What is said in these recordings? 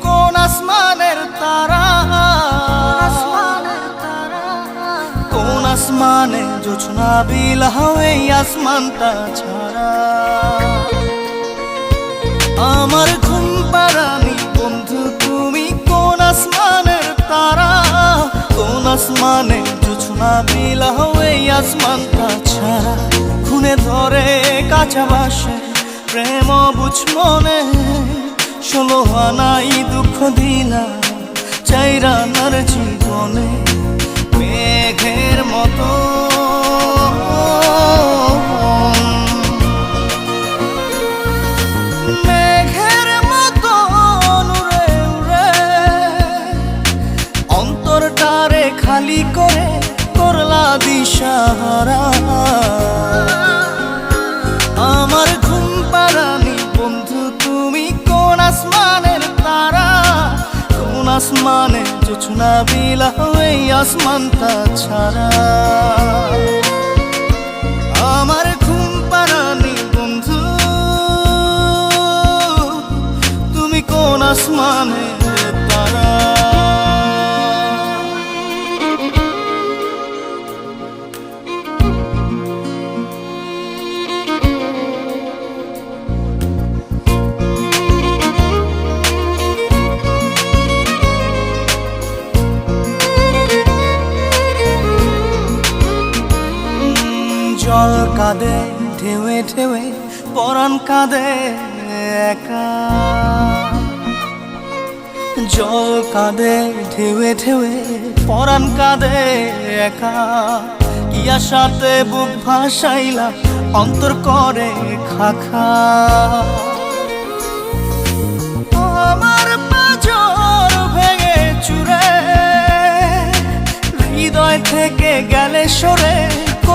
কোন আসমানের তারা? কোন আসমানে জোছনা বিল হওয়ে আসমানটা ছাড়া? আমার ঘুম পারানি বন্ধু তুমি কোন আসমানের তারা? কোন আসমানে জোছনা বিল হওয়ে আসমানটা ছাড়া? খুনে ধরে কাঁচা বাসে প্রেম বুঝ মনে। ষোলো আনাই দুঃখ দিলা, চাইরা নার জীবনে মেঘের মতো। মেঘের মতো উড়ে উড়ে। খালি করে করলা দিশাহারা। আমার ঘুম পারানি বন্ধু আসমানে জোছনা বিলা এই আসমানটা ছাড়া। আমার ঘুম পারানি বন্ধু তুমি কোন আসমানের কাঁদে ঢেউে ঢেউে পরাণ কাঁদে একা। জল কাঁদে ঢেউে ঢেউে পরাণ কাঁদে একা। ইয়া সাথে বুক ভাসাইলা, অন্তর করে খাখা। আমার হৃদয় থেকে গেলে সরে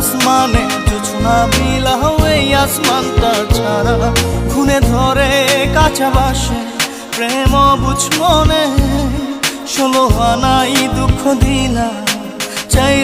আসমানে জোছনা বিলাও এই আসমানটা ছাড়া খুনে ধরে কাঁচা বাসে, প্রেম বুঝ মনে, ষোলো আনাই দুঃখ দিলা চাই